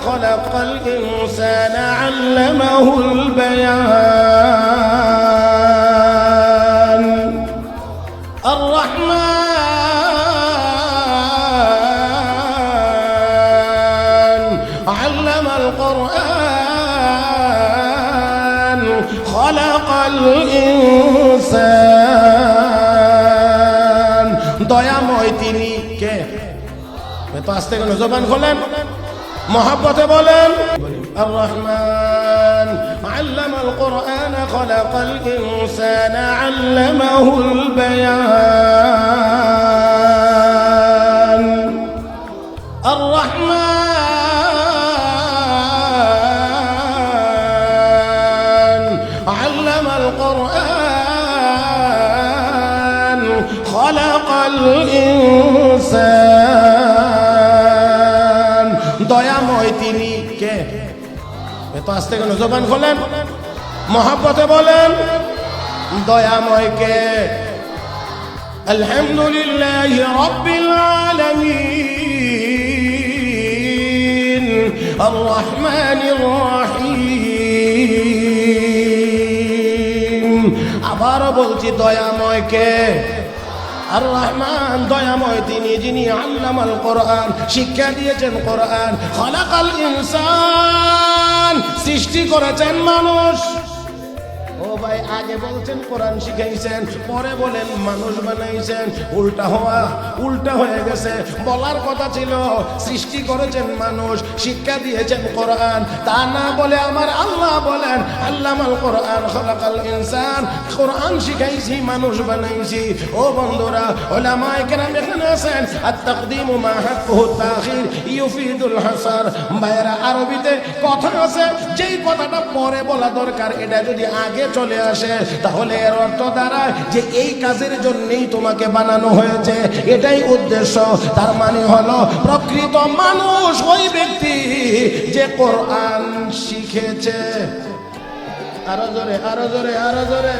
خلق الإنسان علمه البيان الرحمن علم القرآن خلق الإنسان দয়াময় তিনি কে তো আস্তে কেন জবান খোলেন মহাব্বতে বলেন الرحمن علم القرآن خلق الإنسان علمه البيان الرحمن علم القرآن خلق الإنسان তিনি কে? এত আসতে গেল, জবান খোলেন। মহাব্বতে বলেন, দয়াময় কে? আলহামদুলিল্লাহ রব্বিল আলামিন আর রহমানির রহিম। আবারও বলছি, দয়াময় কে? আর রহমান দয়াময় তিনি, যিনি আল্লামাল কোরআন, শিক্ষা দিয়েছেন কোরআন। খলাকাল ইনসান, সৃষ্টি করেছেন মানুষ। ভাই আগে বলছেন, কোরআন শিখাইছেন, পরে বলেন মানুষ বানাইছেন। উল্টা হওয়া, উল্টা হয়ে গেছে। বলার কথা ছিল, সৃষ্টি করেছেন মানুষ, শিক্ষা দিয়েছেন কোরআন। তা না বলে আমার আল্লাহ বলেন, আল্লামাল কোরআন খলাকাল ইনসান। কোরআন শিখাইছি, মানুষ বানাইছি। ও বন্ধুরা, ওলামায়ে কেরাম এখানে আছেন? আর তাকদিম মা হাক্কুহু তাখির, ইউফিদুল হাসার। ভাইরা আরবিতে কথা আছে, যেই কথাটা পরে বলা দরকার, এটা যদি আগে চলে আসে, তাহলে এর অর্থ দাঁড়ায় যে এই কাজের জন্যই তোমাকে বানানো হয়েছে। এটাই উদ্দেশ্য। তার মানে হলো, প্রকৃত মানুষ ওই ব্যক্তি যে কোরআন শিখেছে। আরও জোরে আরও জোরে আরও জোরে।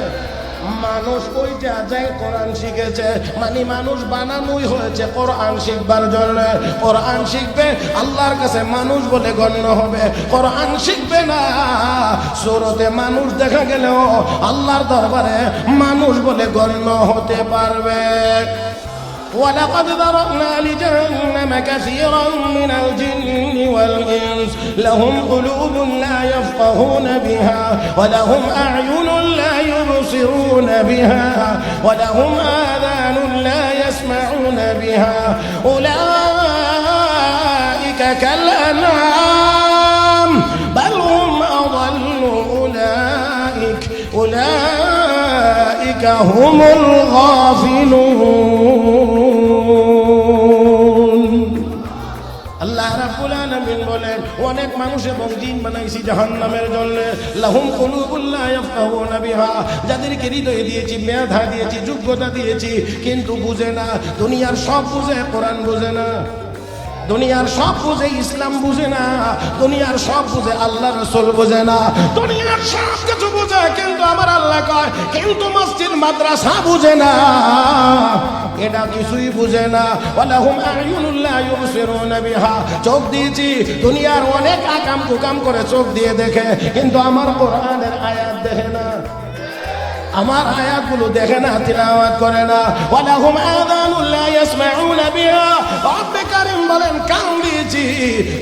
মানুষ ওইটা যাই কোরআন শিখেছে মানে মানুষ বানানোই হয়েছে কোরআন শিখবার জন্য কোরআন শিখবে আল্লাহর কাছে মানুষ বলে গণ্য হবে কোরআন শিখবে না সুরতে মানুষ দেখা গেলেও আল্লাহর দরবারে মানুষ বলে গণ্য হতে পারবে ولقد ذرأنا لجهنم كثيرا من الجن والإنس لهم قلوب لا يفقهون بها ولهم أعين لا يبصرون بها ولهم آذان لا يسمعون بها. أولئك كالأنعام بل هم أضل أولئك. أولئك هم الغافلون. মানুষ এবং দিন বানাইছি জাহান্নামের জন্য লাহুম কুলুবুল লা ইয়াফকাহুনা বিহা। যাদেরকে হৃদয় দিয়েছি, মেধা দিয়েছি, যোগ্যতা দিয়েছি, কিন্তু বুঝে না, দুনিয়ার সব বুঝে, কোরআন বুঝে না। দুনিয়ার সব বুঝে, ইসলাম বুঝে না। দুনিয়ার সব বুঝে আল্লাহ রসুল বুঝে না। দুনিয়ার সব কিছু বুঝে, কিন্তু আমার আল্লাহ কয়, কিন্তু মসজিদ, মাদ্রাসা বুঝে না। এটা কিছুই বুঝে না। আয়ুনুল্লাহ বিহা। চোখ দিয়েছি, দুনিয়ার অনেক আকাম কুকাম করে চোখ দিয়ে দেখে, কিন্তু আমার কোরআনের আয়াত দেখে না। আমার আয়াতগুলো দেখে না, তিলাওয়াত করে না। ওয়ালাহুম আযানুল লা ইয়াসমাউনা বিহা। রব্বে বলেন কান দিয়েছি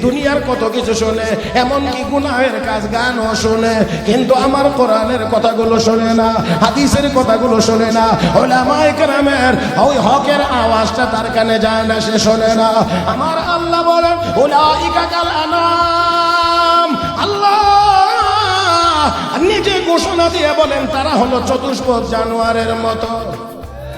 দুনিয়ার কত কিছু শোনে এমন কি গুনাহের কাজ গানও শোনে, কিন্তু আমার কোরআনের কথাগুলো শোনে না, হাদিসের কথাগুলো শোনে না, ওলামায়ে কেরামের ওই হকের আওয়াজটা তার কানে যায় না, সে শোনে না। আমার আল্লাহ বলেন, উলাইকা কাল আনাম। আল্লাহ নিজে ঘোষণা দিয়ে বলেন, তারা হলো চতুষ্পদ জানোয়ারের মতো।